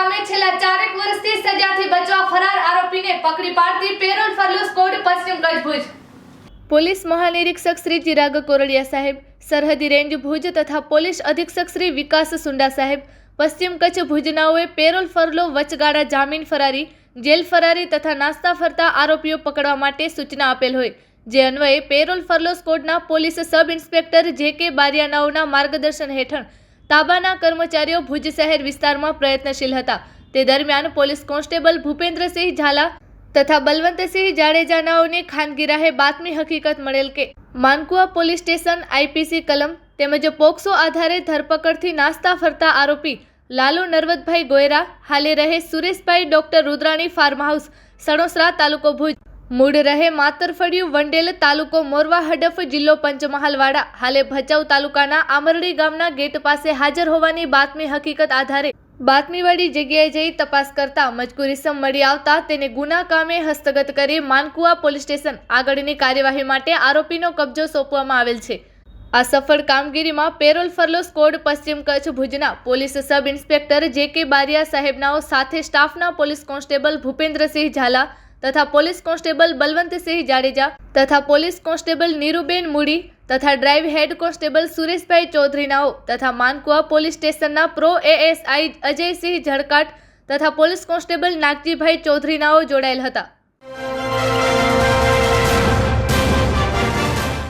ગામે છેલ્લા ચારેક વર્ષથી સજાથી બચવા ફરાર આરોપીને પકડી પાડતી પેરોલ ફરલો સ્કોડ પશ્ચિમ કચ્છ ભુજ પોલીસ મહાનિરીક્ષક શ્રી ચિરાગ કોરડિયા સાહેબ, સરહદી રેન્જ ભુજ તથા પોલીસ અધિક્ષક શ્રી વિકાસ સુંડા સાહેબ, પશ્ચિમ કચ્છ ભુજનાઓએ પેરોલ ફરલો વચગાળા જામીન ફરારી, જેલ ફરારી તથા નાસ્તા ફરતા આરોપીઓ પકડવા માટે સૂચના આપેલ હોય. જે અન્વયે પેરોલ ફરલો સ્કોડના પોલીસ સબ ઇન્સ્પેક્ટર જે કે બારિયાનાઓના માર્ગદર્શન હેઠળ તાબાના કર્મચારીઓ ભુજ શહેર વિસ્તારમાં પ્રયત્નશીલ હતા. તે દરમિયાન પોલીસ કોન્સ્ટેબલ ભૂપેન્દ્રસિંહ ઝાલા તથા બલવંતસિંહ જાડેજાનાઓને ખાનગી રાહે બાતમી હકીકત મળેલ કે માનકુવા પોલીસ સ્ટેશન આઈપીસી કલમ તેમજ પોક્સો આધારે ધરપકડથી નાસ્તા ફરતા આરોપી લાલુ નરવતભાઈ ગોયરા, હાલે રહે Sureshbhai doctor Rudrani farm house Sanosara તાલુકો ભુજ. મૂળ રહે માતરફળિયું વંડેલ તાલુકો મોરવા, હડફ જિલ્લો પંચમહાલવાડા. હાલે ભચાઉ તાલુકાના આમરડી ગામના ગેટ પાસે હાજર હોવાની બાતમી હકીકત આધારે બાતમીવાળી જગ્યાએ જઈ તપાસ કરતા મજકુરીસમ મળી આવતા તેને ગુના કામે હસ્તગત કરી માનકુવા પોલીસ સ્ટેશન આગળની કાર્યવાહી માટે આરોપીનો કબજો સોંપવામાં આવેલ છે. આ સફળ કામગીરીમાં પેરોલ ફરલો સ્કોડ પશ્ચિમ કચ્છ ભુજના પોલીસ સબ ઇન્સ્પેક્ટર જે કે બારિયા સાહેબનાઓ સાથે સ્ટાફના પોલીસ કોન્સ્ટેબલ ભૂપેન્દ્રસિંહ ઝાલા તથા પોલીસ કોન્સ્ટેબલ બલવંતસિંહ જાડેજા તથા પોલીસ કોન્સ્ટેબલ નીરુબેન મુડી તથા ડ્રાઈવ હેડ કોન્સ્ટેબલ સુરેશભાઈ ચૌધરીનાઓ તથા માનકુવા પોલીસ સ્ટેશનના પ્રો એએસઆઈ અજયસિંહ ઝડકાટ તથા પોલીસ કોન્સ્ટેબલ નાગજીભાઈ ચૌધરીનાઓ જોડાયેલ હતા.